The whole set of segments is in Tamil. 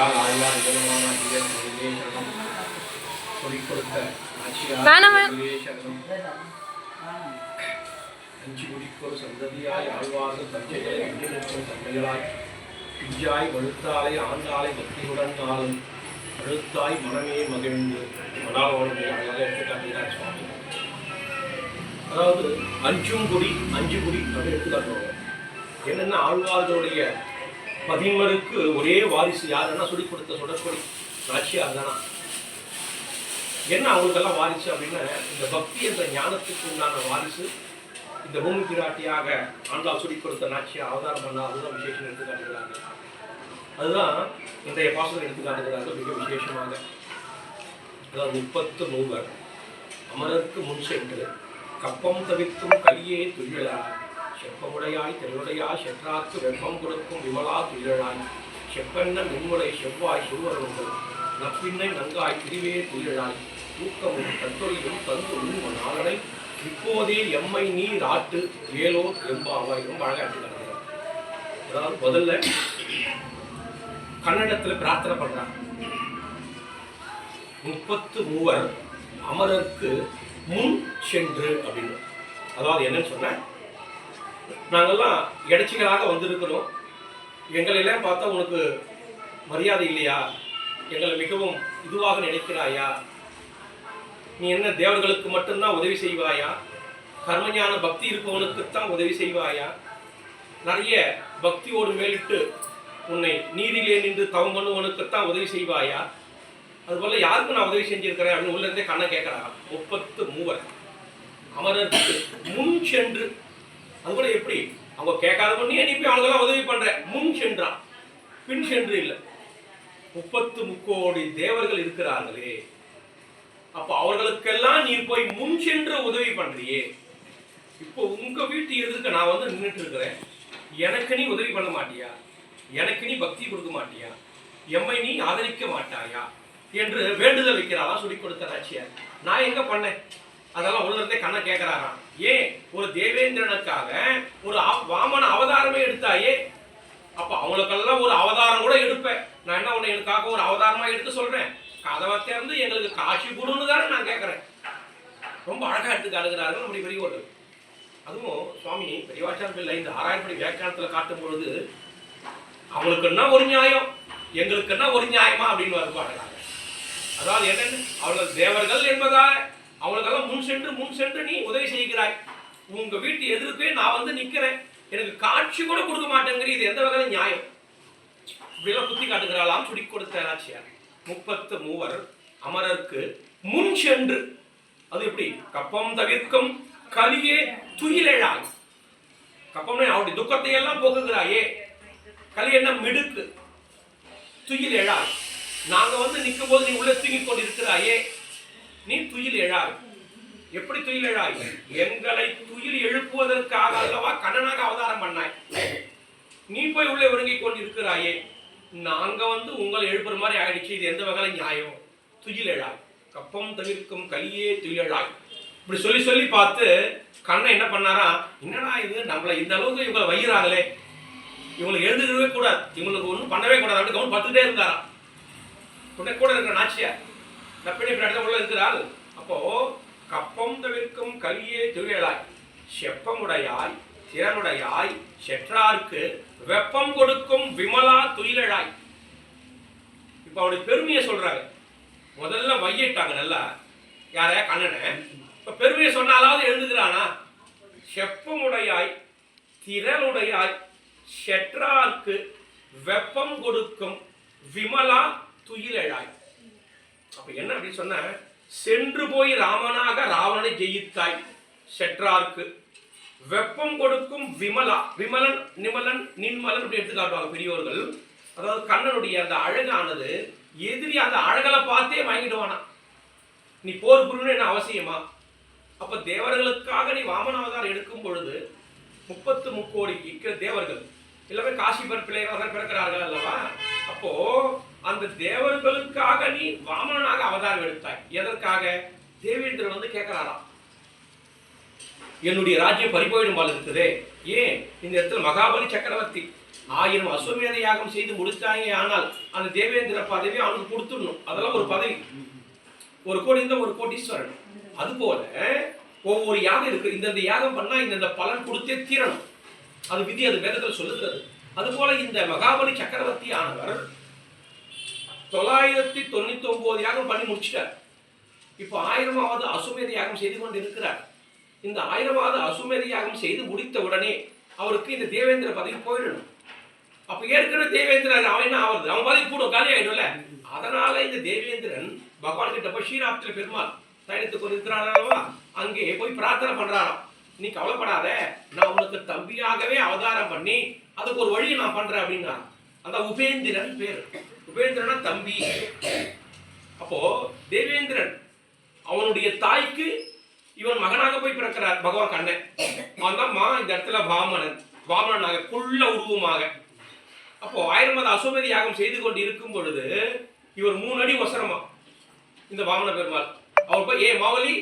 ஆழ்வார் இதமான ஐயர் மொழியே சரணம் கொடுத்த அஞ்சு முடிக்கொரு சந்ததியாய் ஆழ்வார்கள் தஞ்சைகளை அஞ்சு நிற்கும் தந்தைகளாய் பிஞ்சாய் வழுத்தாலை ஆண்டாளை பக்தியுடன் நாளும் அழுத்தாய் மனமே மகிழ்ந்து மனாவோடு அழகாக எடுத்துக்காட்டுகிறார் சுவாமி. அதாவது அஞ்சும் குடி அஞ்சு குடி அப்படி எடுத்துக்காட்டுவாங்க. என்னென்ன ஆழ்வார்களுடைய பதின்மருக்கு ஒரே வாரிசு யாருன்னா சொல்லிக் கொடுத்த சுடற்கொடி நாச்சியார் தானா? என்ன அவங்களுக்கெல்லாம் வாரிசு அப்படின்னா இந்த பக்தி என்ற ஞானத்துக்கு உண்டான வாரிசு இந்த பூமி பிராட்டியாக ஆண்டாள் சொல்லிக் கொடுத்த நாட்சியை அவதாரம் பண்ணா அதுதான் விசேஷம் எடுத்து காட்டுகிறாங்க. அதுதான் இன்றைய பாசனம் எடுத்து காட்டுகிறார்கள் மிக விசேஷமாக. அதாவது முப்பத்து மூவர் அமரருக்கு முன் சென்று கப்பம் தவிர்த்தும் கலியே துயிலாய் செப்பமுடையாய் தெருவுடையாய் செற்றார்க்கு வெப்பம் கொடுக்கும் விமலா துயிலாய் செப்பெண்ண மின்முளை செவ்வாய் சுவருங்கள் நப்பின்னை நங்காய் பிரிவே துயிலாய் தூக்கமும் தத்தொழிலும் தந்து உண்ம நாளனை. இப்போதே எம்மை நீர் ஆட்டு ஏலோ எம்பாவாய். ரொம்ப அழகாட்டு அதாவது முதல்ல கன்னடத்துல பிரார்த்தனை பண்றாங்க. முப்பத்து மூவர் அமரருக்கு முன் சென்று அப்படின்னு. அதாவது என்னன்னு சொன்ன நாங்கெல்லாம் இடைச்சிகளாக வந்திருக்கிறோம். எங்களெல்லாம் பார்த்தா உனக்கு மரியாதை இல்லையா? எங்களை மிகவும் இதுவாக நினைக்கிறாயா? நீ என்ன தேவர்களுக்கு மட்டும்தான் உதவி செய்வாயா? கர்மஞான பக்தி இருப்பவனுக்குத்தான் உதவி செய்வாயா? நிறைய பக்தியோடு மேலிட்டு உன்னை நீரிலே நின்று தவம் பண்ணுவனுக்குத்தான் உதவி செய்வாயா? அதுபோல் யாருக்கும் நான் உதவி செஞ்சிருக்கிறேன் அப்படின்னு உள்ளே இருந்தே கண்ணை கேட்குறாங்க முப்பத்து மூவர். அமரருக்கு முன் சென்று அது கூட எப்படி? அவங்க கேட்காத பண்ணியே நீ போய் அவங்களுக்கெல்லாம் உதவி பண்ற? முன் சென்றான். பின் சென்று இல்லை. முப்பத்து முக்கோடி தேவர்கள் இருக்கிறார்களே. அப்போ அவர்களுக்கெல்லாம் நீ போய் முன் சென்று உதவி பண்றியே. இப்போ உங்க வீட்டு எதிர்க்க நான் வந்து நின்றுட்டு இருக்கிறேன். எனக்கு நீ உதவி பண்ண மாட்டியா? எனக்கு நீ பக்தி கொடுக்க மாட்டியா? எம்மை நீ ஆதரிக்க மாட்டாயா? என்று வேண்டுதல் வைக்கிறாளா? சொல்லி கொடுத்த நாச்சியார் நான் எங்க பண்ணேன்? அதெல்லாம் உள்ள இருந்தே கண்ணை கேட்கிறாராம். ஏன் ஒரு தேவேந்திரனுக்காக ஒரு ஆ- வாமன அவதாரமே எடுத்தாயே. அப்ப அவங்களுக்கெல்லாம் ஒரு அவதாரம் கூட எடுப்பேன். நான் என்ன உன்னை எனக்காக ஒரு அவதாரமா எடுத்து சொல்றேன்? கதவை திறந்து எங்களுக்கு காட்சி கொடுன்னு தானே நான் கேட்கறேன் ரொம்ப அழகா எடுத்து காட்டுகிறார்கள் நம்முடைய பெரியவர்கள் அதுவும் சுவாமி பெரியவாச்சார் பிள்ளை இந்த ஆறாயிரப்படி வியாக்கியானத்துல காட்டும் பொழுது அவங்களுக்குன்னா ஒரு நியாயம்? எங்களுக்குன்னா ஒரு நியாயமா? அப்படின்னு வருவாங்க அதாவது என்னென்னு? அவர்கள் தேவர்கள் என்பதால் அவங்களுக்கெல்லாம் முன் சென்று முன் சென்று நீ உதவி செய்கிறாய். உங்க வீட்டு எதிர்ப்பே நான் வந்து நிக்கிறேன். எனக்கு காட்சி கூட கொடுக்க மாட்டேங்கிற இது எந்த வகையில நியாயம்? இப்படிலாம் குத்தி காட்டுகிறாளாம் சுடி கொடுத்தாச்சியார் முப்பத்து மூவர் அமரருக்கு முன் சென்று அது எப்படி? கப்பம் தவிர்க்கும் கலியே துயிலெழாய் கப்பம்னா அவருடைய துக்கத்தை எல்லாம் போக்குகிறாயே. கலி என்ன? மிடுக்கு. துயில் எழாய் நாங்க வந்து நிற்கும் போது நீ உள்ள தூங்கிக் கொண்டிருக்கிறாயே. நீ துயில் எழாய். எப்படி துயில் எழாய்? எங்களை துயில் எழுப்புவதற்காக அல்லவா கண்ணனாக அவதாரம் பண்ணாய். நீ போய் உள்ளே ஒருங்கிக் கொண்டிருக்கிறாயே. நாங்க வந்து உங்களை எழுப்புற மாதிரி ஆயிடுச்சு. இது எந்த வகையில நியாயம்? துயில் எழாய். கப்பம் தவிர்க்கும் கலியே துயில் எழாய். இப்படி சொல்லி சொல்லி பார்த்து கண்ணன் என்ன பண்ணாரா? என்னடா இது? நம்மளை இந்த அளவுக்கு இவங்களை வைகிறாங்களே இவங்களை எழுந்துக்கவே கூடாது. இவங்களுக்கு ஒன்றும் பண்ணவே கூடாது. அப்படின்னு கவனம் பார்த்துட்டே இருந்தாரா? உடனே கூட இருக்கிற நாச்சியார். நப்பினி பின்னாடி இருக்கிறாள். அப்போ கப்பம் தவிர்க்கும் கல்வியே துயிலாய் செப்பமுடையாய் திறனுடையாய் செற்றார்க்கு வெப்பம் கொடுக்கும் விமலா துயிலழாய். இப்போ அவருடைய பெருமையை சொல்றாங்க. முதல்ல வையிட்டாங்க நல்லா. யார? கண்ணனை. இப்போ பெருமையை சொன்னாலாவது எழுந்துக்கிறானா செப்பமுடையாய் திரளுடையாய் செற்றார்க்கு வெப்பம் கொடுக்கும் விமலா துயிலழாய். அப்ப என்ன அப்படி சொன்ன சென்று போய் ராமனாக ராவணனை ஜெயித்தாய். செற்றார்க்கு. வெப்பம் கொடுக்கும் விமலா விமலன் நிமலன் நின்மலன் அப்படி எடுத்து காட்டுவாங்க பெரியவர்கள் அதாவது கண்ணனுடைய அந்த அழகானது எதிரி அந்த அழகலை பார்த்தே வாங்கிடுவானா நீ போர் புரியணும் என்ன அவசியமா? அப்ப தேவர்களுக்காக நீ வாமன அவதாரம் எடுக்கும் பொழுது முப்பத்து முக்கோடி இருக்கிற தேவர்கள் எல்லாமே காசிபர் பிள்ளைகளாக பிறக்கிறார்கள் அல்லவா? அப்போ அந்த தேவர்களுக்காக நீ வாமனாக அவதாரம் எடுத்தாய். எதற்காக? தேவேந்திரன் வந்து கேட்கிறாராம். என்னுடைய ராஜ்யம் பறிபோயிடும் போல இருக்குதே. ஏன்? இந்த இடத்துல மகாபலி சக்கரவர்த்தி ஆயிரம் அஸ்வமேத யாகம் செய்து முடித்தாங்க ஆனால் அந்த தேவேந்திர பதவி அவனுக்கு கொடுத்துடணும். அதெல்லாம் ஒரு பதவி. ஒரு கோடி இருந்தால் ஒரு கோடீஸ்வரன் அதுபோல ஒவ்வொரு யாகம் இருக்கு. இந்தந்த யாகம் பண்ணா இந்தந்த பலன் கொடுத்தே தீரணும். அது விதி அது வேதத்தில் சொல்லுகிறது. அதுபோல இந்த மகாபலி சக்கரவர்த்தி ஆனவர் தொள்ளாயிரத்தி தொண்ணூத்தி ஒன்பது யாகம் பண்ணி முடிச்சிட்டார். இப்போ ஆயிரமாவது அசுமேத யாகம் செய்து கொண்டு இருக்கிறார் இந்த ஆயிரமாவது அசுமேத யாகம் செய்து முடித்த உடனே அவருக்கு இந்த தேவேந்திர பதவி போயிடணும். அப்ப ஏற்கனவே தேவேந்திரன் அவன் என்ன ஆகுது அவன் பதவி கூட காலி ஆயிடும்ல? அதனால இந்த தேவேந்திரன் பகவான் கிட்ட போய் ஸ்ரீராப்திர பெருமாள் சைனத்துக்கு இருக்கிறாரவா அங்கே போய் பிரார்த்தனை பண்றாராம். நீ கவலைப்படாத. நான் உனக்கு தம்பியாகவே அவதாரம் பண்ணி அதுக்கு ஒரு வழியை நான் பண்றேன் அப்படின்னா அந்த உபேந்திரன் பேர். உபேந்திரனா தம்பி. அப்போ தேவேந்திரன் அவனுடைய தாய்க்கு இவன் மகனாக போய் பிறக்கிறார் பகவான் கண்ணன். அவன் தான் மா இந்த இடத்துல வாமனன். வாமனனாக குள்ள உருவமாக. அப்போ ஆயிரமாவது அசுமதி யாகம் செய்து கொண்டு இருக்கும் பொழுது இவர் மூணு அடி ஒசரமா இந்த வாமன பெருமாள். அவர் போய் ஏ மாவலி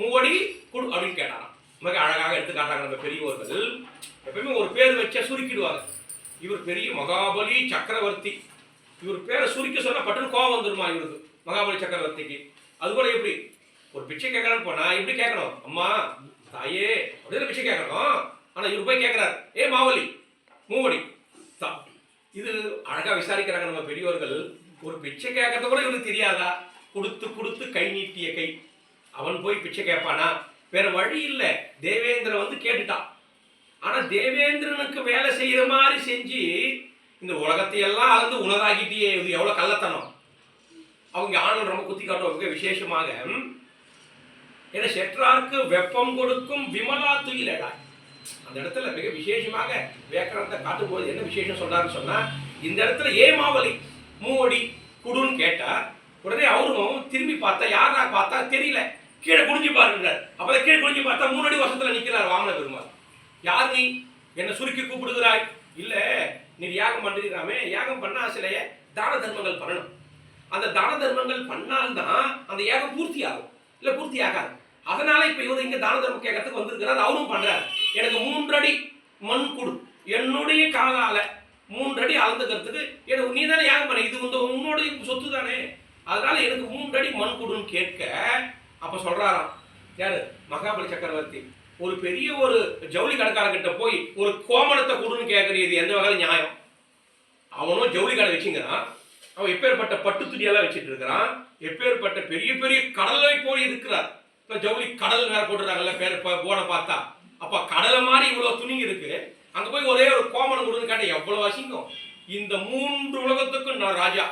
மூவடி குடு அப்படின்னு கேட்டாராம். மிக அழகாக எடுத்து காட்டுறாங்க நம்ம பெரியவர்கள் எப்பயுமே ஒரு பேர் வச்சா சுருக்கிடுவாங்க. இவர் பெரிய மகாபலி சக்கரவர்த்தி. இவர் பேரை சுருக்க சொன்னா பட்டுன்னு கோவம் வந்துருமா இவருக்கு? மகாபலி சக்கரவர்த்திக்கு. அது கூட எப்படி? ஒரு பிச்சை கேட்கறான்னு போனா எப்படி கேட்கணும்? அம்மா தாயே அப்படின்னு பிச்சை கேட்கணும். ஆனா இவர் போய் கேட்கிறார் ஏ மாவலி மூவடி. தா இது அழகா விசாரிக்கிறாங்க நம்ம பெரியவர்கள் ஒரு பிச்சை கேட்கறது கூட இவனுக்கு தெரியாதா? கொடுத்து கொடுத்து கை நீட்டிய கை. அவன் போய் பிச்சை கேட்பானா? வேற வழி இல்லை. தேவேந்திரன் வந்து கேட்டுட்டான். ஆனா தேவேந்திரனுக்கு வேலை செய்யற மாதிரி செஞ்சு இந்த உலகத்தை எல்லாம் அளந்து உணராகிட்டியே இது எவ்வளவு கள்ளத்தனம். அவங்க ஆனல் ரொம்ப குத்தி காட்டுவாங்க. விசேஷமாக ஏன்னா செற்றார்க்கு வெப்பம் கொடுக்கும் விமலா துயிலடாய் அந்த இடத்துல மிக விசேஷமாக வேக்கரத்தை காட்டும்போது என்ன விசேஷம் சொல்றாருன்னு சொன்னா இந்த இடத்துல ஏமாவலி மூவடி குடுன்னு கேட்டா உடனே அவரும் திரும்பி பார்த்தா யாரா பார்த்தா தெரியல. கீழே குனிஞ்சு பாருங்கிறார். அப்பதான் கீழே குனிஞ்சு பார்த்தா மூணு அடி வருஷத்துல நிக்கிறார் வாமன பெருமாள். யார் நீ? என்ன சுருக்கி கூப்பிடுகிறாய். இல்லை நீ யாகம் பண்ணிருக்காமே யாகம் பண்ண சில தான தர்மங்கள் பண்ணணும். அந்த தான தர்மங்கள் பண்ணால்தான் அந்த யாகம் பூர்த்தி ஆகும் இல்லை பூர்த்தி ஆகாது அதனால இப்ப இவர் இங்க தான தர்மம் கேட்கறதுக்கு வந்திருக்கிறார் அவரும் பண்றாரு. எனக்கு மூன்றடி மண் கொடு. என்னுடைய காலால மூன்றடி அளந்துக்கிறதுக்கு எனக்கு நீ தானே யாகம் பண்ண இது வந்து உன்னுடைய சொத்து தானே. அதனால எனக்கு மூன்றடி மண் கொடுன்னு கேட்க அப்ப சொல்றாராம். யாரு? மகாபலி சக்கரவர்த்தி. ஒரு பெரிய ஒரு ஜவுளி கடைக்காரங்கிட்ட போய் ஒரு கோமணத்தை கொடுன்னு கேட்கறது எந்த வகையில் நியாயம்? அவனும் ஜவுளி கடை வச்சுங்கிறான். அவன் எப்பேற்பட்ட பட்டு துணியெல்லாம் வச்சுட்டு இருக்கிறான். எப்பேற்பட்ட பெரிய பெரிய கடலை போய் இருக்கிறார். இப்போ ஜவுளி கடல் வேற போட்டுறாங்கல்ல பேர் போன பார்த்தா. அப்போ கடலை மாதிரி இவ்வளோ துணி இருக்கு. அங்கே போய் ஒரே ஒரு கோமணம் கொடுன்னு கேட்டால் எவ்வளோ அசிங்கம். இந்த மூன்று உலகத்துக்கும் நான் ராஜா.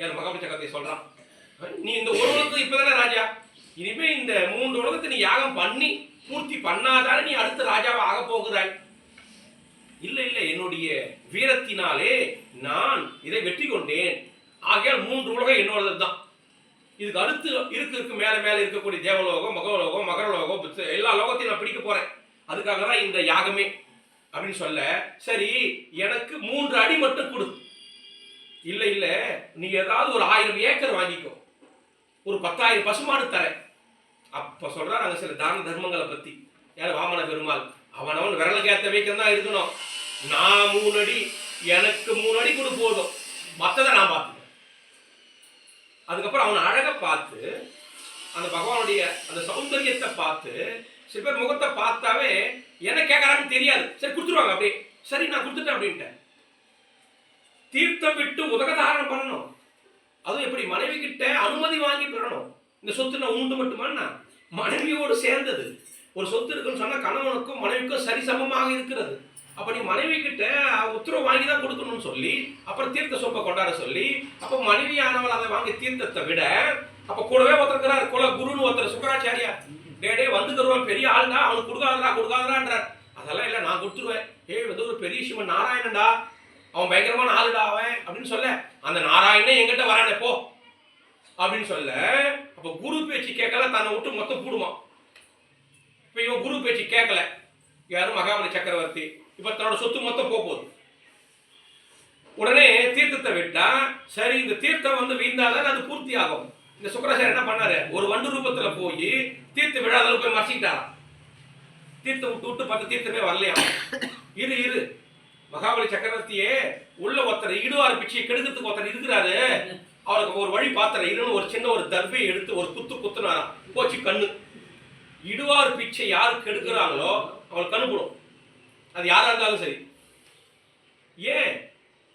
என் மகாபலி சக்கரத்தை சொல்கிறான் நீ இந்த ஒரு உலகத்துக்கு இப்பதானே ராஜா? இனிமேல் இந்த மூன்று உலகத்தை நீ யாகம் பண்ணி பூர்த்தி பண்ணாதானே நீ அடுத்த ராஜாவா ஆக போகிறாய்? இல்ல இல்ல என்னுடைய வீரத்தினாலே நான் இதை வெற்றி கொண்டேன். ஆகையால் மூன்று உலகம் என்னோடது தான். இதுக்கு அடுத்து இருக்கு இருக்கு மேல மேல இருக்கக்கூடிய தேவலோகம் மகலோகம் மகரலோகம் எல்லா லோகத்தையும் நான் பிடிக்க போறேன். அதுக்காக தான் இந்த யாகமே. அப்படின்னு சொல்ல சரி எனக்கு மூன்று அடி மட்டும் கொடு. இல்ல இல்ல நீ ஏதாவது ஒரு ஆயிரம் ஏக்கர் வாங்கிக்கோ. ஒரு பத்தாயிரம் பசுமாடு தரேன். அப்ப சொல்றாரு அங்க சில தான தர்மங்களை பத்தி. யார் வாமன பெருமாள் அவன் அவன் விரலுக்கேத்த வைக்கம் தான் இருக்கணும். நான் மூணு அடி எனக்கு மூணு அடி கூட போதும். மற்றதை நான் பார்த்துக்கிறேன். அதுக்கப்புறம் அவன் அழகை பார்த்து அந்த பகவானுடைய அந்த சௌந்தரியத்தை பார்த்து சில பேர் முகத்தை பார்த்தாவே என்ன கேட்கறான்னு தெரியாது. சரி கொடுத்துருவாங்க அப்படியே. சரி நான் கொடுத்துட்டேன் அப்படின்ட்டேன் தீர்த்தம் விட்டு உதகதாரணம் பண்ணணும். அதுவும் எப்படி மனைவி கிட்ட அனுமதி வாங்கி பெறணும். இந்த சொத்து நான் உண்டு மட்டுமான்னா மனைவியோடு சேர்ந்தது. ஒரு சொத்து இருக்குன்னு சொன்னால் கணவனுக்கும் மனைவிக்கும் சரிசமமாக இருக்கிறது. அப்போ நீ மனைவி கிட்ட உத்தரவு வாங்கி தான் கொடுக்கணும்னு சொல்லி அப்புறம் தீர்த்த சொப்பை கொண்டாட சொல்லி அப்போ மனைவியானவள் அதை வாங்கி தீர்த்தத்தை விட அப்போ கூடவே ஒருத்தருக்கிறார் குல குருன்னு ஒருத்தர் சுக்கராச்சாரியா. டே டே வந்து தருவான் பெரிய ஆளுங்க அவனுக்கு கொடுக்காதடா கொடுக்காதடான்றார். அதெல்லாம் இல்லை நான் கொடுத்துருவேன். ஏய் வந்து ஒரு பெரிய சிவன் நாராயணன்டா. அவன் பயங்கரமான ஆளுடா அவன் அப்படின்னு சொல்ல அந்த நாராயணே எங்கிட்ட வரானே போ. அப்படின்னு சொல்ல அப்ப குரு பேச்சு கேட்கல தன்னை விட்டு மொத்தம் கூடுமா இப்ப இவன் குரு பேச்சு கேட்கல. யாரும் மகாபலி சக்கரவர்த்தி? இப்ப தன்னோட சொத்து மொத்தம் போக போகுது. உடனே தீர்த்தத்தை விட்டா சரி இந்த தீர்த்தம் வந்து வீழ்ந்தாதான் அது பூர்த்தி ஆகும். இந்த சுக்கராச்சாரியர் என்ன பண்ணாரு? ஒரு வண்டு ரூபத்துல போய் தீர்த்த விழாதல போய் மறைச்சிக்கிட்டாராம். தீர்த்தம் விட்டு விட்டு பத்து தீர்த்தமே வரலையா இரு இரு. மகாபலி சக்கரவர்த்தியே உள்ள ஒருத்தர் இடுவார் பிச்சையை கெடுக்கிறதுக்கு ஒருத்தர் இருக்கிறாரு. அவருக்கு ஒரு வழி பாத்திரம் இருன்னு ஒரு சின்ன ஒரு தர்பையை எடுத்து ஒரு குத்து குத்துனாராம். போச்சு கண்ணு. இடுவார் பிச்சை யாருக்கு எடுக்கிறாங்களோ அவங்களுக்கு கண்ணு போடும். அது யாராக இருந்தாலும் சரி. ஏன்?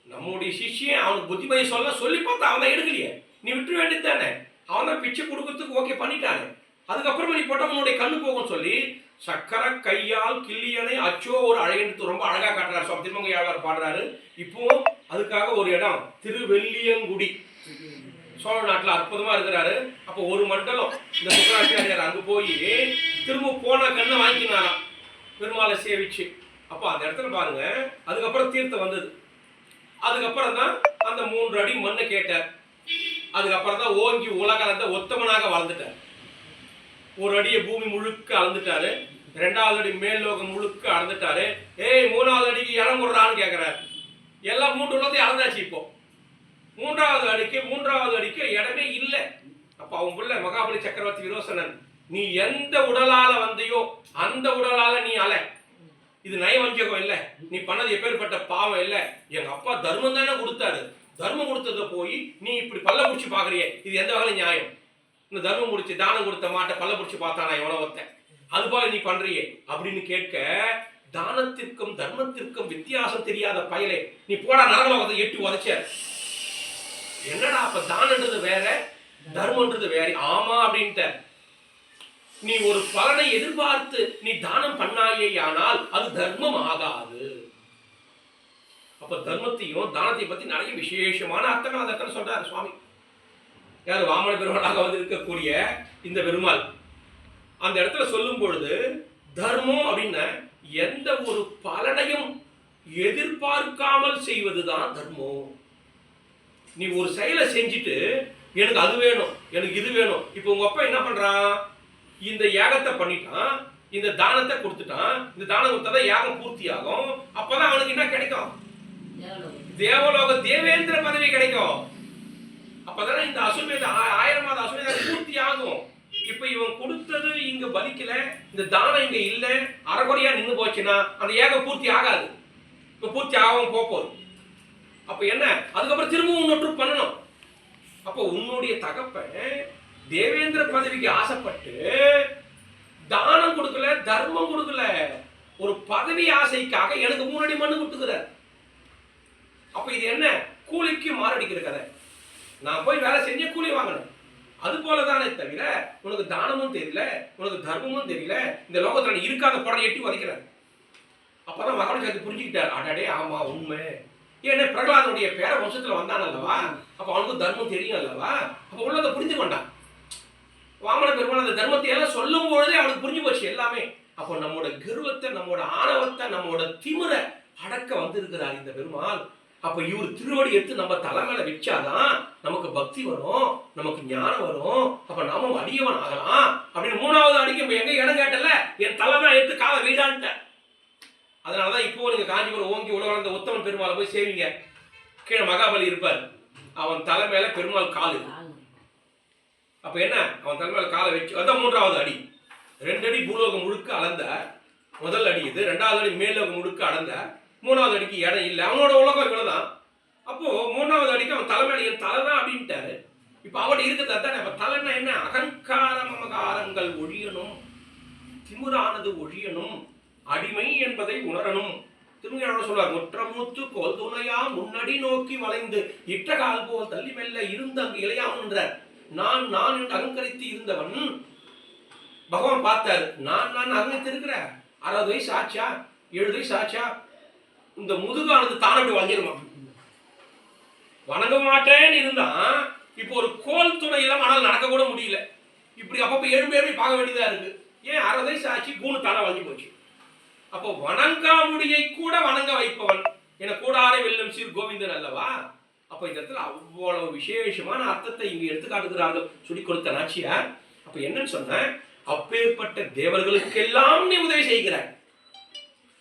நம்முடைய சிஷ்யன் அவனுக்கு புத்திமதி சொல்ல சொல்லி பார்த்தா அவன் தான் எடுக்கலையே. நீ விட்டு வேண்டியது தானே. அவன் தான் பிச்சை கொடுக்கறதுக்கு ஓகே பண்ணிட்டானே. அதுக்கப்புறமா நீ போட்ட உன்னுடைய கண்ணு போகும்னு சொல்லி சக்கர கையால் கிள்ளியனை அச்சோ ஒரு அழகெடுத்து ரொம்ப அழகாக காட்டுறாரு. சுவாமி யாழ்வார் பாடுறாரு. இப்போ அதுக்காக ஒரு இடம். திருவெல்லியங்குடி சோழ நாட்டில் அற்புதமா இருக்கிறாரு. அப்போ ஒரு மண்டலம் இந்த சுக்கராச்சாரியார் அங்க போய் திரும்ப போன கண்ணை வாங்கிக்கினாராம் பெருமாளை சேவிச்சு. அப்போ அந்த இடத்துல பாருங்க அதுக்கப்புறம் தீர்த்தம் வந்தது. அதுக்கப்புறம் தான் அந்த மூன்று அடி மண்ணை கேட்டார். அதுக்கப்புறம் தான் ஓங்கி உலகத்தை ஒத்தமனாக வளர்ந்துட்டார். ஒரு அடியை பூமி முழுக்க அளந்துட்டாரு. ரெண்டாவது அடி மேல் லோகம் முழுக்க அளந்துட்டாரு. ஏய் மூணாவது அடிக்கு இடம் கொடுறான்னு கேட்கிறாரு எல்லாம் மூன்று உலகத்தையும் அளந்தாச்சு இப்போ. மூன்றாவது அடிக்கு மூன்றாவது அடிக்கு இடமே இல்லை. அப்ப அவங்களுள்ள மகாபலி சக்கரவர்த்தி விரோசனன் நீ எந்த உடலால வந்தையோ அந்த உடலால நீ அலை. இது நயவஞ்சகம் இல்ல. நீ பண்ணது எப்பேற்பட்ட பாவம் இல்லை. எங்க அப்பா தர்மம் தானே கொடுத்தாரு. தர்மம் கொடுத்தத போய் நீ இப்படி பல்ல பிடிச்சி பாக்குறியே. இது எந்த வகையில நியாயம்? இந்த தர்மம் முடிச்சு தானம் கொடுத்த மாட்டை பல்ல பிடிச்சி பார்த்தானா எவ்வளவு ஒருத்தன். அது போல நீ பண்றியே. அப்படின்னு கேட்க தானத்திற்கும் தர்மத்திற்கும் வித்தியாசம் தெரியாத பயலே. நீ போடா நரகலோகத்தை எட்டு உதச்ச. என்னடா அப்ப தானன்றது வேற தர்மன்றது வேற. ஆமா அப்படின்ட்ட. நீ ஒரு பலனை எதிர்பார்த்து நீ தானம் பண்ணாயேயானால் அது தர்மம் ஆகாது. அப்ப தர்மத்தையும் தானத்தையும் பத்தி நிறைய விசேஷமான அர்த்தங்கள் அந்த இடத்துல சொல்றாரு சுவாமி. யார்? வாமன பெருமாளாக வந்து இருக்கக்கூடிய இந்த பெருமாள். அந்த இடத்துல சொல்லும் பொழுது தர்மம் அப்படின்னா எந்த ஒரு பலனையும் எதிர்பார்க்காமல் செய்வதுதான் தர்மம். நீ ஒரு செயலை செஞ்சுட்டு எனக்கு அது வேணும் எனக்கு இது வேணும். இப்போ உங்கள் அப்பா என்ன பண்ணுறான் இந்த யாகத்தை பண்ணிட்டான் இந்த தானத்தை கொடுத்துட்டான் இந்த தானம் கொடுத்தாதான் யாகம் பூர்த்தி ஆகும். அப்பதான் அவனுக்கு என்ன கிடைக்கும்? தேவலோக தேவேந்திர பதவி கிடைக்கும். அப்பதானே இந்த அசுமேத ஆ- ஆயிரம் மாத அசுமேத பூர்த்தி ஆகும். இப்ப இவன் கொடுத்தது இங்க பலிக்கல இந்த தானம் இங்க இல்ல அறகுறையா நின்று போச்சுன்னா அந்த ஏகம் பூர்த்தி ஆகாது. இப்ப பூர்த்தி ஆகும் போக போகுது. அப்ப என்ன? அதுக்கப்புறம் திரும்பவும் இன்னொரு பண்ணணும். அப்போ உன்னுடைய தகப்பன் தேவேந்திர பதவிக்கு ஆசைப்பட்டு தானம் கொடுக்கல தர்மம் கொடுக்கல. ஒரு பதவி ஆசைக்காக எனக்கு மூணடி மண்ணு கொடுத்துக்கிறார் அப்ப இது என்ன? கூலிக்கு மாரடிக்கிற கதை. நான் போய் வேலை செஞ்ச கூலி வாங்கணும். அது போல தானே தவிர உனக்கு தானமும் தெரியல உனக்கு தர்மமும் தெரியல. இந்த லோகத்தில் நீ இருக்காத படம் எட்டி உதைக்கிறார். அப்பதான் மகனுக்கு அது புரிஞ்சுக்கிட்டார். அடடே ஆமா உண்மை. ஏன்னா பிரகலாதனுடைய பேர வம்சத்தில் வந்தான் அல்லவா அப்போ அவனுக்கு தர்மம் தெரியும் அல்லவா அப்போ உள்ளதை புரிந்து கொண்டான். வாமன பெருமாள் அந்த தர்மத்தை எல்லாம் சொல்லும் பொழுதே அவனுக்கு புரிஞ்சு போச்சு எல்லாமே. அப்போ நம்மோட கர்வத்தை நம்மோட ஆணவத்தை நம்மோட திமிர அடக்க வந்திருக்கிறார் இந்த பெருமாள். அப்ப இவர் திருவடி எடுத்து நம்ம தலைமையில வச்சாதான் நமக்கு பக்தி வரும் நமக்கு ஞானம் வரும். அப்ப நாமும் அடியவன் ஆகலாம் அப்படின்னு மூணாவது அடிக்க எங்க இடம் கேட்டல? என் தலைமை எடுத்து காலை வீடான்ட்ட அதனாலதான் இப்போ நீங்க காஞ்சிபுரம் ஓங்கி உலகளந்த உத்தமன் பெருமாளை போய் சேவிங்க. கீழே மகாபலி இருப்பார். அவன் தலை மேல பெருமாள் கால். அப்ப என்ன? அவன் தலை மேல காலை வச்சு அதான் மூன்றாவது அடி. ரெண்டு அடி பூலோகம் முழுக்க அளந்த முதல் அடி இது. ரெண்டாவது அடி மேலோகம் முழுக்க அளந்த மூணாவது அடிக்கு இடம் இல்லை. அவனோட உலகம் இவ்வளவுதான். அப்போ மூணாவது அடிக்கு அவன் தலைமையில என் தலை தான் அப்படின்ட்டாரு. இப்ப அவட இருக்கிறது அதானே? அப்ப தலைன்னா என்ன? அகங்கார மமகாரங்கள் ஒழியணும். திமிரானது ஒழியணும். அடிமை என்பதை உணரணும். திருமையாளர் சொல்றார் முற்றமுத்து கோல் துணையா முன்னடி நோக்கி வளைந்து இட்ட கால் போல் தள்ளி மெல்ல இருந்து அங்கு இளையாம் என்றார். நான் நான் என்று அகங்கரித்து இருந்தவன் பகவான் பார்த்தார் நான் நான் அகங்கரித்து இருக்கிற அறுபது வயசு ஆச்சா ஏழு வயசு ஆச்சா இந்த முதுகானது தானே அப்படி வளைஞ்சிருமா? வணங்க மாட்டேன்னு இருந்தான். இப்போ ஒரு கோல் துணை இல்லாம ஆனால் நடக்க கூட முடியல. இப்படி அப்பப்போ எழும்பி எழும்பி பார்க்க வேண்டியதா இருக்கு. ஏன்? அறுபது வயசு ஆச்சு கூணு தானே வளைஞ்சு போச்சு. அப்போ வணங்காமுடியை கூட வணங்க வைப்பவன். என கூடாரை வெல்லும் சீர் கோவிந்தன் அல்லவா? அப்போ இந்த இடத்துல அவ்வளவு விசேஷமான அர்த்தத்தை இங்க எடுத்து காட்டுகிறார்கள் சொல்லி கொடுத்த நாச்சியார். அப்ப என்னன்னு சொன்ன அப்பேற்பட்ட தேவர்களுக்கெல்லாம் நீ உதவி செய்கிறாய்.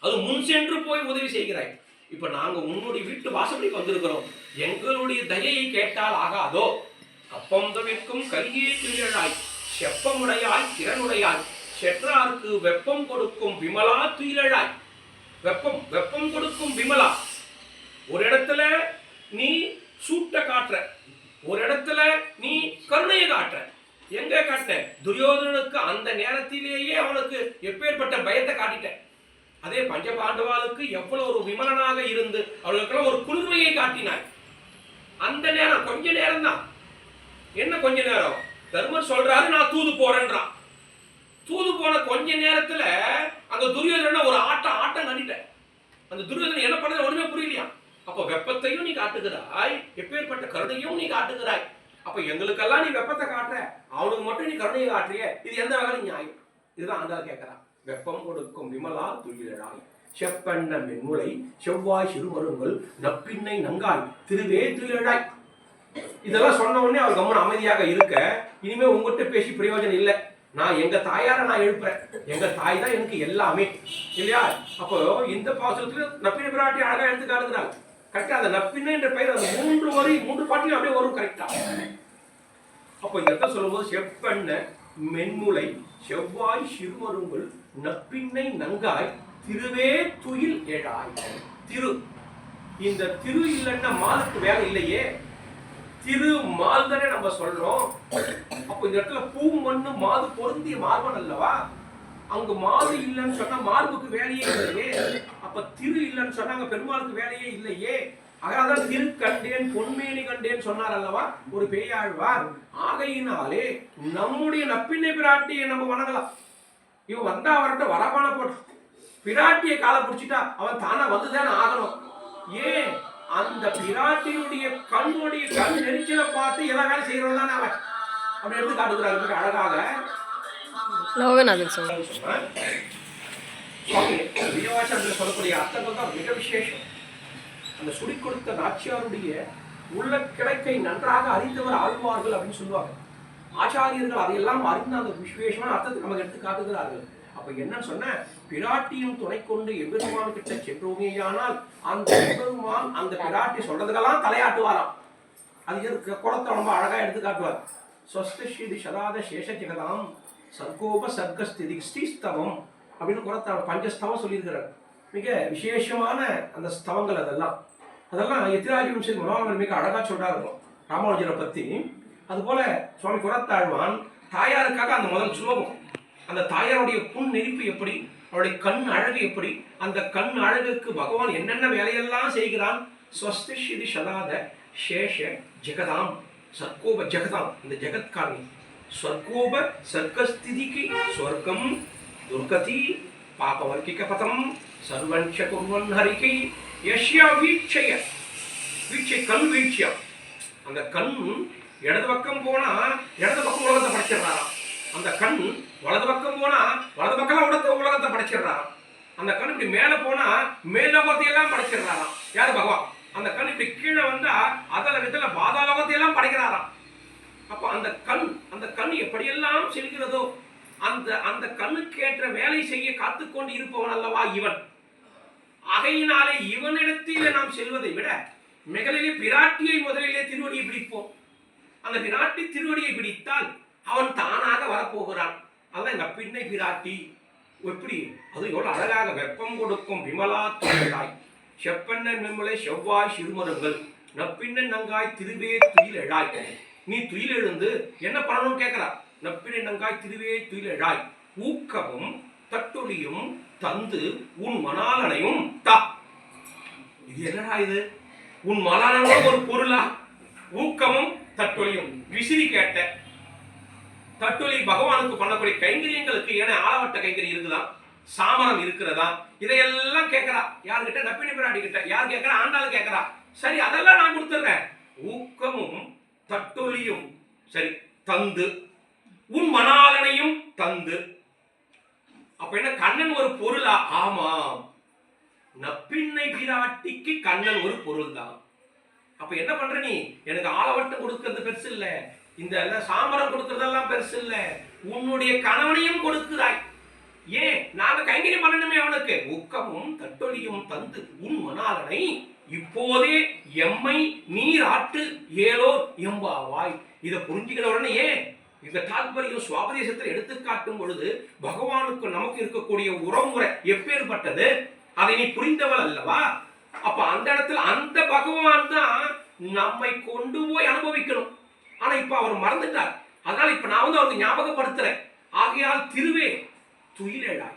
அது முன் சென்று போய் உதவி செய்கிறாய். இப்ப நாங்க உன்னுடைய வீட்டு வாசப்படிக்கு வந்திருக்கிறோம். எங்களுடைய தயையை கேட்டால் ஆகாதோ? அப்பம் தவிர்க்கும் கலியே துயிலாய் செப்பமுடையாய் திறனுடையாய் செற்றார்க்கு வெப்பம் கொடுக்கும் விமலா துயிலழாய். வெப்பம் வெப்பம் கொடுக்கும் விமலா. ஒரு இடத்துல நீ சூட்ட காட்டுற. ஒரு இடத்துல நீ கருணையை காட்டுற. எங்க காட்ட துரியோதனனுக்கு அந்த நேரத்திலேயே அவனுக்கு எப்பேற்பட்ட பயத்தை காட்டிட்ட அதே பஞ்சபாண்டவாளுக்கு எவ்வளவு ஒரு விமலனாக இருந்து அவளுக்கெல்லாம் ஒரு குளிர்மையை காட்டினாய். அந்த நேரம் கொஞ்ச நேரம் தான் என்ன கொஞ்ச நேரம்? தர்மர் சொல்றாரு நான் தூது போறேன்றான். தூது போன கொஞ்ச நேரத்துல அந்த துரியோதன ஒரு ஆட்டம் ஆட்டம் கண்டிட்டேன். அந்த துரியோதனை என்ன பண்ணது ஒண்ணுமே புரியலையா? அப்ப வெப்பத்தையும் நீ காட்டுகிறாய் எப்பேற்பட்ட கருணையும் நீ காட்டுகிறாய். அப்ப எங்களுக்கெல்லாம் நீ வெப்பத்தை காட்டுற. அவனுக்கு மட்டும் நீ கருணையை காட்டுறிய. இது எந்த வகையில நியாயம். இதுதான் ஆண்டாள் கேட்கிறான் வெப்பம் கொடுக்கும் விமலா துயிலாய் செப்பண்ண மென்முளை செவ்வாய் சிறுமருங்கள் நப்பின்னை நங்காய் திருவே துயிலாய் இதெல்லாம் சொன்ன உடனே அவர் கம்மன் அமைதியாக இருக்க. இனிமே உங்ககிட்ட பேசி பிரயோஜனம் இல்லை. நான் எங்க தாயார நான் எழுப்புறேன். எங்க தாய் தான் எனக்கு எல்லாமே. இல்லையா? அப்போ இந்த பாசத்துல நப்பின பிராட்டி அழகா எடுத்து காட்டுகிறாங்க கரெக்டா அந்த நப்பின என்ற பெயர் அந்த மூன்று வரி மூன்று பாட்டிலும் அப்படியே வரும் கரெக்டா அப்போ இந்த இடத்துல சொல்லும்போது செப்பண்ண மென்முளை செவ்வாய் சிறுமருங்குள் நப்பின்னை நங்காய் திருவே துயில் ஏழாய். திரு. இந்த திரு இல்லைன்னா மாலுக்கு வேலை இல்லையே. திரு மால் தானே நம்ம சொல்றோம். அப்போ இந்த இடத்துல பூ மண்ணு மாது பொருந்திய மார்பன் அல்லவா? அங்க மாது இல்லைன்னு சொன்னா மார்புக்கு வேலையே இல்லையே. அப்ப திரு இல்லைன்னு சொன்னா அங்க பெருமாளுக்கு வேலையே இல்லையே. அதான் திரு கண்டேன் பொன்மேனி கண்டேன் சொன்னார் அல்லவா? ஒரு பேயாழ்வார். ஆகையினாலே நம்முடைய நப்பினை பிராட்டியை நம்ம வணங்கலாம். இவன் வந்தா அவர்கிட்ட வரமான போட்டு பிராட்டியை காலை பிடிச்சிட்டா அவன் தானா வந்துதானே ஆகணும். ஏன்? அந்த பிராட்டியுடைய கண்ணுடைய கண் நெரிச்சலை பார்த்து எதை வேலை செய்யறோம் தானே அவன். அப்படி எடுத்து காட்டுகிறார்? அழகாக. விஜயவாசத்தில் சொல்லக்கூடிய அர்த்தங்கள் தான் மிக விசேஷம். அந்த சுடி கொடுத்த நாச்சியாருடைய உள்ள கிழக்கை நன்றாக அறிந்தவர் ஆழ்வார்கள் அப்படின்னு சொல்லுவாங்க. ஆச்சாரியர்கள் அதையெல்லாம் அறிந்த அந்த விசேஷமான அர்த்தத்தை நமக்கு எடுத்து காட்டுகிறார்கள். அப்ப என்ன சொன்ன பிராட்டியும் துணை கொண்டு எம்பெருமான் கிட்ட சென்றோமேயானால் அந்த எம்பெருமான் அந்த பிராட்டி சொல்றதுக்கெல்லாம் தலையாட்டுவாராம். அது எதுக்கு? குளத்தை ரொம்ப அழகா எடுத்து காட்டுவார். ஸ்வஸ்த ஸ்ரீதி சதாத சேஷ ஜெகதாம் சர்க்கோப சர்க்கஸ்திதி ஸ்ரீஸ்தவம் அப்படின்னு குளத்தை பஞ்சஸ்தவம் சொல்லியிருக்கிறார். மிக விசேஷமான அந்த ஸ்தவங்கள் அதெல்லாம். அதெல்லாம் எத்திராஜி வம்சத்தில் மனோரமன் மிக அழகா சொல்றாரு. ராமானுஜரை பத்தி. அதுபோல சுவாமி குரத்தாழ்வான் தாயாருக்காக அந்த முதல் ஸ்லோகம் அந்த தாயாருடைய புன் நெருப்பு எப்படி? அவருடைய கண் அழகு எப்படி? அந்த கண் அழகுக்கு பகவான் என்னென்ன வேலையெல்லாம் செய்கிறான்? ஸ்வஸ்தி சதாத சேஷ ஜெகதாம். சர்க்கோப ஜெகதாம். இந்த ஜெகத்காரணி ஸ்வர்கோப சர்க்கஸ்திதிக்கு ஸ்வர்க்கம் துர்கதி பாபவர்க்கிக பதம் சர்வஞ்ச குர்வன் ஹரிக்கை யஷ்யா வீட்சைய. வீட்சை கண் வீழ்ச்சியா? அந்த கண் இடது பக்கம் போனா இடது பக்கம் உலகத்தை படைச்சிடுறாராம். அந்த கண் வலது பக்கம் போனா வலது பக்கம் உலகத்தை உலகத்தை படைச்சிடுறாராம் அந்த கண் இப்படி மேல போனா மேலோகத்தையெல்லாம் படைச்சிடுறாராம் யாரு பகவான் அந்த கண் இப்படி கீழே வந்தா அதில் விதத்துல பாதாளோகத்தை எல்லாம் படைக்கிறாராம். அப்போ அந்த கண் அந்த கண் எப்படியெல்லாம் செல்கிறதோ அந்த அந்த கண்ணுக்கு ஏற்ற வேலை செய்ய காத்துக்கொண்டு இருப்பவன் அல்லவா இவன்? அகையினாலே இவனிடத்திலே நாம் செல்வதை விட மிகலிலே பிராட்டியை முதலிலே திருவடியை பிடிப்போம். அந்த பிராட்டி திருவடியை பிடித்தால் அவன் தானாக வரப்போகிறான். அதான் இந்த பின்னை பிராட்டி. எப்படி? அது எவ்வளோ அழகாக வெப்பம் கொடுக்கும் விமலா துயிலாய். செப்பண்ணன் விமலை செவ்வாய் சிறுமருங்கள். நப்பின்னன் நங்காய் திருவே துயில் எழாய் நீ துயில் எழுந்து என்ன பண்ணணும்னு கேட்கிறா நப்பினை நங்காய் திருவே துயில் எழாய் ஊக்கமும் தட்டொலியும் தந்து உன் மணாலனையும் தா. இது என்னடா இது? உன் மலானனும் ஒரு பொருளா? ஊக்கமும் தட்டொலியும் விசிறி கேட்ட தட்டுலி பகவானுக்கு பண்ணக்கூடிய கைங்கரியங்களுக்கு ஏன்னா ஆளவட்ட கைங்கரி இருக்குதா? சாமரம் இருக்கிறதா? இதையெல்லாம் கேட்கறா. யாருக்கிட்ட நப்பினி பிராட்டி கிட்ட. யார் கேட்கறா? ஆண்டாள் கேட்கறா. சரி அதெல்லாம் நான் கொடுத்துட்றேன். ஊக்கமும் தட்டொலியும் சரி தந்து. உன் மணாலனையும் தந்து. அப்ப என்ன? கண்ணன் ஒரு பொருளா? ஆமாம் நப்பின்னை பிராட்டிக்கு கண்ணன் ஒரு பொருள் தான் அப்ப என்ன பண்ற நீ? எனக்கு ஆளவட்டம் கொடுக்கறது பெருசு இல்லை. இந்த எல்லாம் கொடுக்கறதெல்லாம் பெருசு இல்ல. உன்னுடைய கணவனையும் கொடுக்கிறாய் ஏன்? நாங்க கைங்கரியம் பண்ணணுமே அவனுக்கு. உக்கமும் தட்டொலியும் தந்து உன் மணாலனை இப்போதே எம்மை நீராட்டு ஏலோ எம்பாவாய். இதை புரிஞ்சுக்கிற உடனே ஏன்? இந்த தாத்பரியம் சுவாபதேசத்தில் எடுத்து காட்டும் பொழுது பகவானுக்கு நமக்கு இருக்கக்கூடிய உறவுமுறை எப்பேற்பட்டது? அதை நீ புரிந்தவள் அல்லவா? அப்ப அந்த இடத்துல அந்த பகவான் தான் நம்மை கொண்டு போய் அனுபவிக்கணும். ஆனா இப்ப அவர் மறந்துட்டார். அதனால இப்ப நான் வந்து அவருக்கு ஞாபகப்படுத்துறேன். ஆகையால் திருவே துயிலெழாய்.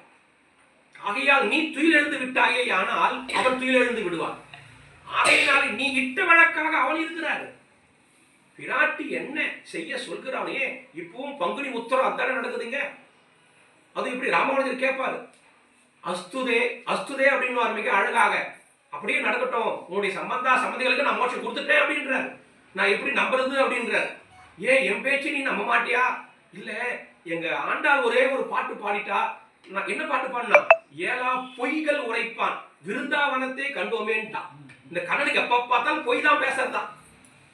ஆகையால் நீ துயில் எழுந்து விட்டாயே ஆனால் அவன் துயில் எழுந்து விடுவான். ஆகையினால நீ இட்ட வழக்காக அவன் இருக்கிறாரு. பிராட்டி என்ன செய்ய சொல்கிறானே இப்பவும் பங்குனி உத்தரம் அதானே நடக்குதுங்க? அது இப்படி ராமானுஜர் கேட்பாரு அஸ்துதே அஸ்துதே அப்படின்னு மிக அழகாக. அப்படியே நடக்கட்டும் உன்னுடைய சம்பந்தா சம்மந்திகளுக்கு நான் மோட்சம் கொடுத்துட்டேன் அப்படின்றாரு. நான் எப்படி நம்புறது அப்படின்றார். ஏன் என் பேச்சு நீ நம்ப மாட்டியா? இல்ல எங்க ஆண்டாள் ஒரே ஒரு பாட்டு பாடிட்டா நான் என்ன பாட்டு பாடினா? ஏலா பொய்கள் உரைப்பான் விருந்தாவனத்தை கண்டோமேன்ட்டான். இந்த கண்ணனுக்கு எப்ப பார்த்தாலும் பொய் தான் பேசுறதுதான்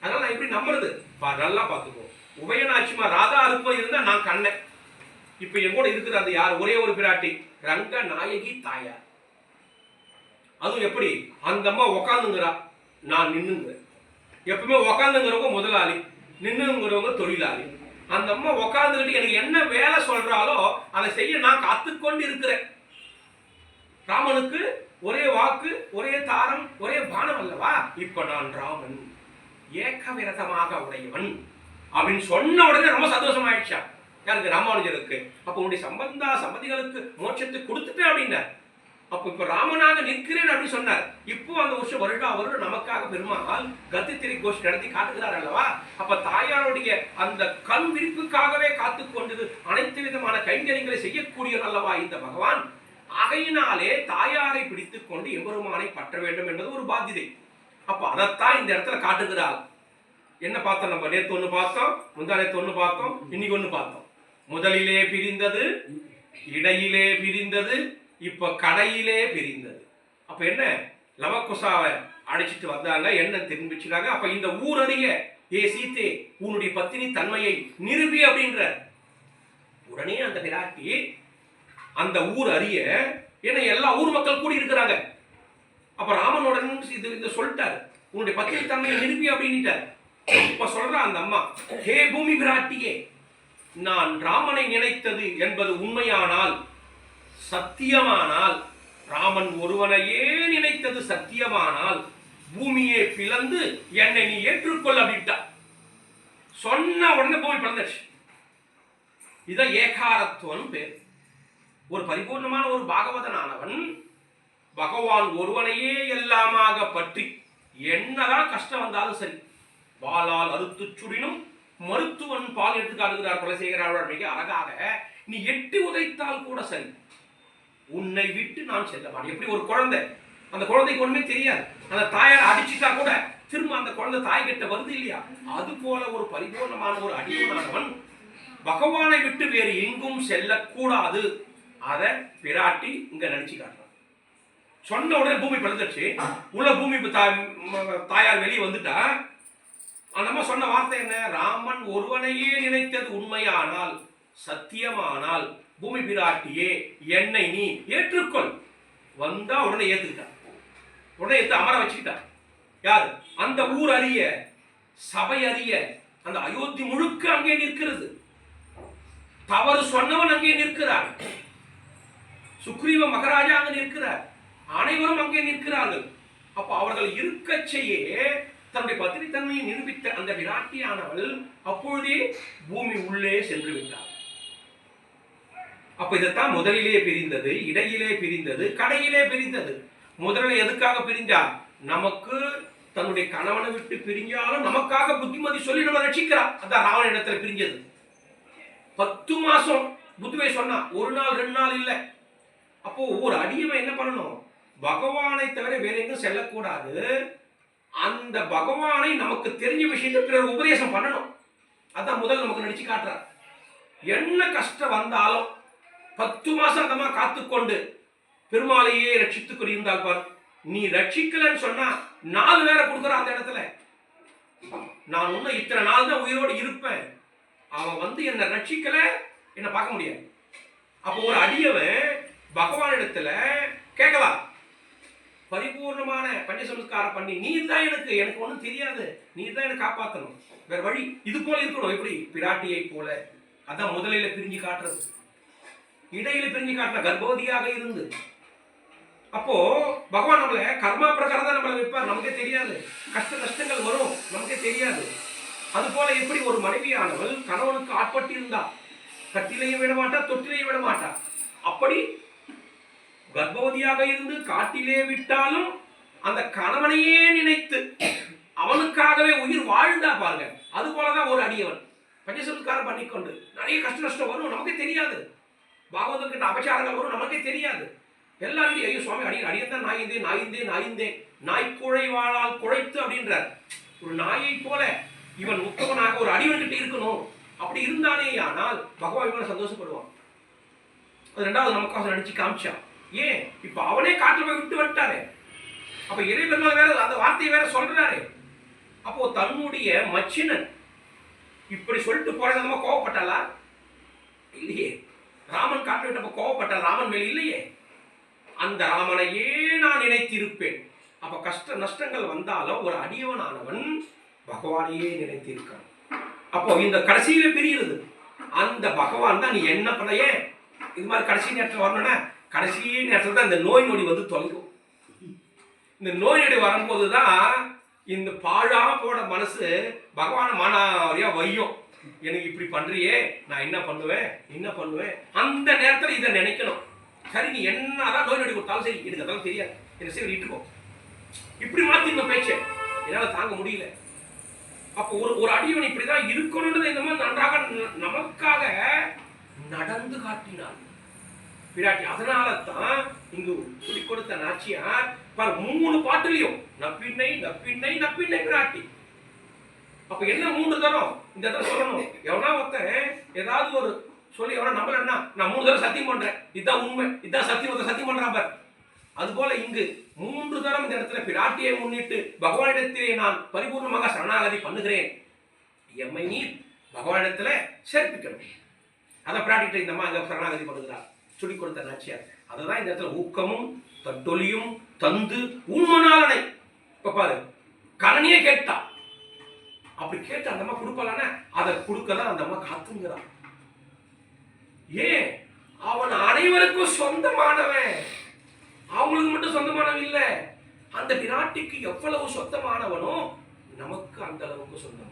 அதனால நான் எப்படி நம்புறது? பா நல்லா பார்த்துக்கோ. உபயநாச்சிமா ராதா இருக்கும் இருந்தா நான் கண்ணன். இப்ப என் கூட இருக்கிற அந்த யார்? ஒரே ஒரு பிராட்டி ரங்க நாயகி தாயார். அதுவும் எப்படி? அந்த அம்மா உக்காந்துங்கிறா. நான் நின்னுங்க. எப்பவுமே உக்காந்துங்கிறவங்க முதலாளி நின்னுங்கிறவங்க தொழிலாளி. அந்த அம்மா உக்காந்துக்கிட்டு எனக்கு என்ன வேலை சொல்றாலோ அதை செய்ய நான் காத்துக்கொண்டு இருக்கிறேன் ராமனுக்கு ஒரே வாக்கு ஒரே தாரம் ஒரே பானம் அல்லவா? இப்ப நான் ராமன் ஏக உடையவன். அப்படின்னு சொன்ன உடனே ரொம்ப சந்தோஷம் ஆயிடுச்சா யாருக்கு? ராமானுஜருக்கு. அப்ப உன்னுடைய சம்பந்தா சம்மதிகளுக்கு மோட்சத்தை கொடுத்துட்டேன் அப்படின்னார். அப்போ இப்போ ராமனாக நிற்கிறேன் அப்படின்னு சொன்னார். இப்போ அந்த வருஷம் வருடா வருடம் நமக்காக பெருமாள் கத்தி திரை கோஷ் நடத்தி காட்டுகிறார் அல்லவா? அப்ப தாயாருடைய அந்த கண் விரிப்புக்காகவே காத்து கொண்டது அனைத்து விதமான கைங்கரியங்களை செய்யக்கூடியவர் அல்லவா இந்த பகவான்? ஆகையினாலே தாயாரை பிடித்து கொண்டு எம்பெருமானை பற்ற வேண்டும் என்பது ஒரு பாத்தியதை அப்ப அதைத்தான் இந்த இடத்துல காட்டுகிறார் என்ன பார்த்தோம் நம்ம? நேற்று ஒன்று பார்த்தோம் முந்தா நேற்று ஒன்று பார்த்தோம் இன்னைக்கு ஒன்று பார்த்தோம். முதலிலே பிரிந்தது இடையிலே பிரிந்தது இப்போ கடையிலே பிரிந்தது. அப்போ என்ன? லவக்குசாவை அடிச்சிட்டு வந்தாங்க என்ன தெரிஞ்சுக்கிறாங்க அப்போ இந்த ஊர் அறிய ஏ சீத்தே உன்னுடைய பத்தினி தன்மையை நிரூபி அப்படின்ற. உடனே அந்த பிராட்டி அந்த ஊர் அறிய ஏன்னா எல்லா ஊர் மக்கள் கூடி இருக்கிறாங்க அப்ப ராமனுடன் இது இதை சொல்லிட்டாரு. உன்னுடைய பத்தினி தன்மையை நிரூபி அப்படின்ட்டார் இப்ப சொல்ற அந்த அம்மா ஹே பூமி பிராட்டியே நான் ராமனை நினைத்தது என்பது உண்மையானால் சத்தியமானால் ராமன் ஒருவனையே நினைத்தது சத்தியமானால் பூமியே பிளந்து என்னை நீ ஏற்றுக்கொள் அப்படின்ட்டா சொன்ன உடனே பூமி பிளந்துச்சு இதான் ஏகாரத்துவம் பேர். ஒரு பரிபூர்ணமான ஒரு பாகவதனானவன் பகவான் ஒருவனையே எல்லாமாக பற்றி என்னதான் கஷ்டம் வந்தாலும் சரி பாலால் அறுத்துச் சுடினும் மருத்துவன் பால் எடுத்து காட்டுகிறார் குலசேகராளர் மிக அழகாக நீ எட்டி உதைத்தால் கூட சரி உன்னை விட்டு நான் செல்ல மாட்டேன். எப்படி ஒரு குழந்தை அந்த குழந்தைக்கு ஒண்ணுமே தெரியாது. அந்த தாயார் அடிச்சுட்டா கூட திரும்ப அந்த குழந்தை தாய் கிட்ட வருது இல்லையா? அது போல ஒரு பரிபூர்ணமான ஒரு அடிமையானவன் பகவானை விட்டு வேறு எங்கும் செல்லக்கூடாது. அதை பிராட்டி இங்க நினைச்சு காட்டுறான். சொன்ன உடனே பூமி பிளந்துச்சு உள்ள பூமி தாயார் வெளியே வந்துட்டா. அந்த சொன்ன வார்த்தை என்ன? ராமன் ஒருவனையே நினைத்தது உண்மையானால் சத்தியமானால். பூமி பிராட்டியே என்னை நீ ஏற்றுக்கொள். வந்தா உடனே ஏத்துக்கிட்டான். உடனே ஏத்து அமர வச்சுக்கிட்டான். யார்? அந்த ஊர் அறிய சபை அறிய அந்த அயோத்தி முழுக்க அங்கே நிற்கிறது. தவறு சொன்னவன் அங்கே நிற்கிறார் சுக்ரீவ மகராஜா அங்கே நிற்கிறார். அனைவரும் அங்கே நிற்கிறார்கள். அப்ப அவர்கள் இருக்க செய்ய தன்னுடைய பத்திரித்தன்மையை நிரூபித்த அந்த விராட்டியானவள் அப்பொழுதே பூமி உள்ளே சென்று விட்டார் அப்ப இதைத்தான் முதலிலே பிரிந்தது இடையிலே பிரிந்தது கடையிலே பிரிந்தது. முதல்ல எதுக்காக பிரிஞ்சா நமக்கு தன்னுடைய கணவனை விட்டு பிரிஞ்சாலும் நமக்காக புத்திமதி சொல்லி நம்ம ரட்சிக்கிறார் அதான் ராவண இடத்துல பிரிஞ்சது. பத்து மாசம் புத்துவை சொன்னா ஒரு நாள் ரெண்டு நாள் இல்லை. அப்போ ஒரு அடியவன் என்ன பண்ணணும்? பகவானை தவிர வேற எங்கும் செல்லக்கூடாது. அந்த பகவானை நமக்கு தெரிஞ்ச விஷயத்தை பிறர் உபதேசம் பண்ணணும். அதான் முதல் நமக்கு நடிச்சு காட்டுறார். என்ன கஷ்டம் வந்தாலும் பத்து மாசம் அந்தமா காத்துக்கொண்டு பெருமாளையே ரட்சித்து கொண்டிருந்தால் பார். நீ ரட்சிக்கலன்னு சொன்னா நாலு பேரை கொடுக்குற அந்த இடத்துல. நான் இன்னும் இத்தனை நாள் தான் உயிரோடு இருப்பேன். அவன் வந்து என்னை ரட்சிக்கல என்னை பார்க்க முடியாது. அப்போ ஒரு அடியவன் பகவான் இடத்துல கேட்கலாம் பரிபூர்ணமான பஞ்சசம்ஸ்காரம் பண்ணி நீ தான் எனக்கு எனக்கு ஒன்றும் தெரியாது. நீ தான் எனக்கு காப்பாற்றணும் வேற வழி இது போல இருக்கணும். எப்படி? பிராட்டியை போல. அதான் முதலையில பிரிஞ்சு காட்டுறது. இடையில பிரிஞ்சு காட்டின கர்ப்பவதியாக இருந்து. அப்போ பகவான் நம்மள கர்மா பிரகாரம் தான் நம்மளை வைப்பார். நமக்கே தெரியாது. கஷ்ட நஷ்டங்கள் வரும். நமக்கே தெரியாது. அது போல எப்படி ஒரு மனைவியானவள் கணவனுக்கு ஆட்பட்டு இருந்தா? கட்டிலையும் விட மாட்டா தொட்டிலையும் விட மாட்டா? அப்படி கர்ப்பவதியாக இருந்து காட்டிலே விட்டாலும் அந்த கணவனையே நினைத்து அவனுக்காகவே உயிர் வாழ்ந்தா பாருங்க. அது போலதான் ஒரு அடியவன். பஞ்சசம்ஸ்காரம் பண்ணிக்கொண்டு நிறைய கஷ்ட நஷ்டம் வரும். நமக்கு தெரியாது. பாகவதம் கிட்ட அபச்சாரங்கள் வரும் நமக்கே தெரியாது. எல்லாரும் ஐயோ சுவாமி அடி அடியத்தான் நாயிந்தே நாயிந்தே நாயிந்தே நாய்க்குழை வாழால் குழைத்து அப்படின்றார். ஒரு நாயை போல இவன் உத்தவனாக ஒரு அடிவன்கிட்ட இருக்கணும். அப்படி இருந்தானே ஆனால் பகவான் இவனை சந்தோஷப்படுவான். அது ரெண்டாவது நமக்காக நடிச்சு காமிச்சான் ஏன்? இப்ப அவனே காட்டுல போய் விட்டு வந்துட்டாரே அப்ப இறைவனால் வேற அந்த வார்த்தையை வேற சொல்றாரு அப்போ தன்னுடைய மச்சினன் இப்படி சொல்லிட்டு போறது நம்ம கோவப்பட்டாளா? இல்லையே. ராமன் காட்டு கோவப்பட்ட ராமன் மேல் இல்லையே. அந்த ராமனையே நான் நினைத்திருப்பேன். அப்ப கஷ்ட நஷ்டங்கள் வந்தாலும் ஒரு அடியவனானவன் பகவானையே நினைத்திருக்கான் அப்போ இந்த கடைசியில பிரியிறது. அந்த பகவான் தான் நீ என்ன பண்ணையே இது மாதிரி கடைசி நேரத்தில் வரணும்னா கடைசி நேரத்தில் தான் இந்த நோய் நொடி வந்து தொலைக்கும் இந்த நோய் நொடி வரும்போது தான் இந்த பாழா போன மனசு பகவான மானாவரியா வையும். எனக்கு இப்படி பண்றியே நான் என்ன பண்ணுவேன் என்ன பண்ணுவேன்? அந்த நேரத்தில் இதை நினைக்கணும். சரி நீ என்னதான் நோய் நொடி கொடுத்தாலும் சரி எனக்கு அதெல்லாம் தெரியாது. என்ன சரி விட்டுக்கோ இப்படி மாத்திருந்த பேச்சை. என்னால் தாங்க முடியல. அப்போ ஒரு ஒரு அடியவன் இப்படிதான் இருக்கணும்ன்றது இந்த மாதிரி நன்றாக நமக்காக நடந்து காட்டினான். பிராட்டி அதனால தான் இங்கு சொல்லி கொடுத்த நாச்சியார் பாரு மூணு பாட்டுலயும் நப்பிண்ணை நப்பிண்ணை நப்பிண்ணை பிராட்டி. அப்ப என்ன மூன்று தரம்? இந்த இடத்துல சொல்லணும். எவனா ஒருத்தன் ஏதாவது ஒரு சொல்லி எவனா என்ன நான் மூணு தடவை சத்தியம் பண்றேன். இதுதான் உண்மை. இதுதான் சத்தியம். ஒருத்தர் சத்தியம் பண்றான் பார். அதுபோல இங்கு மூன்று தரம் இந்த இடத்துல பிராட்டியை முன்னிட்டு பகவானிடத்திலே நான் பரிபூர்ணமாக சரணாகதி பண்ணுகிறேன். எம்மை நீ பகவானிடத்துல சேர்ப்பிக்கணும். அதை பிராட்டிகிட்ட இந்த அம்மா அங்க சரணாகதி பண்ணுகிறார் சொல்லிக் கொடுத்த நாச்சியார். அதுதான் இந்த இடத்துல ஊக்கமும் தட்டொலியும் தந்து உண்மனாலனை இப்ப பாரு கரணியே கேட்டா. அப்படி கேட்டு அந்த அம்மா கொடுக்கலான்னா அதை கொடுக்கலாம் அந்த அம்மா காத்துங்கிறான் ஏன்? அவன் அனைவருக்கும் சொந்தமானவன். அவங்களுக்கு மட்டும் சொந்தமானவன் இல்லை. அந்த பிராட்டிக்கு எவ்வளவு சொந்தமானவனோ நமக்கு அந்த அளவுக்கு சொந்தமானவன்.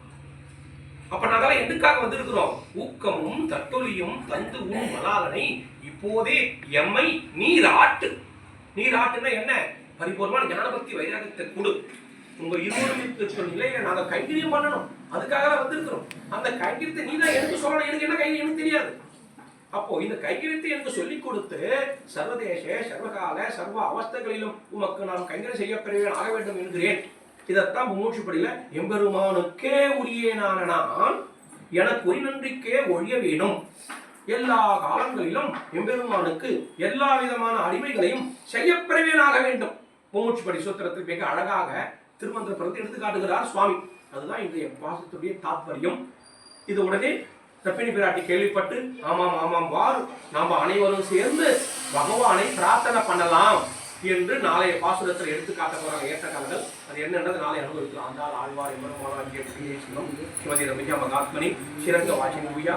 அப்ப நாங்களாம் எதுக்காக வந்திருக்கிறோம்? ஊக்கமும் தட்டொலியும் தந்து உன் மலாலனை இப்போதே எம்மை நீராட்டு நீராட்டுன்னா என்ன? பரிபூர்ணமான ஞானபக்தி வைராகத்தை கொடு. உங்க இருவரும் நிலையில நாங்க கைங்கரியம் பண்ணணும். அதுக்காக தான் வந்திருக்கிறோம். அந்த கைங்கரியத்தை நீ தான் எனக்கு சொல்லணும். எனக்கு என்ன கைங்கரியம் எனக்கு தெரியாது. அப்போ இந்த கைங்கரியத்தை எனக்கு சொல்லிக் கொடுத்து சர்வதேச சர்வகால சர்வ அவஸ்தைகளிலும் உமக்கு நாம் கைங்கரியம் செய்ய ஆக வேண்டும் என்கிறேன். இதைத்தான் மூச்சுப்படியில எம்பெருமானுக்கே உரியனான நான் எனக்கு உரி நன்றிக்கே ஒழிய வேணும் எல்லா காலங்களிலும் எம்பெருமானுக்கு எல்லா விதமான அடிமைகளையும் செய்யப்பிரவேனாக வேண்டும். மூச்சுப்படி சூத்திரத்தில் மிக அழகாக திருமந்திர பிரதி எடுத்து காட்டுகிறார் சுவாமி. அதுதான் இன்றைய பாசத்துடைய தாத்பரியம். இது உடனே தப்பினி பிராட்டி கேள்விப்பட்டு ஆமாம் ஆமாம் வார். நாம் அனைவரும் சேர்ந்து பகவானை பிரார்த்தனை பண்ணலாம் என்று நாளைய பாசுரத்தில் எடுத்து காட்ட போறாங்க ஏற்றக்காரர்கள். அது என்னன்றது நாளை அனுபவிக்கலாம். அந்த ஆழ்வார் எம்பெருமானாகிய ஸ்ரீ சிவம் சிவதி ரமிஜா மகாத்மனி சிரங்க வாசின் குயா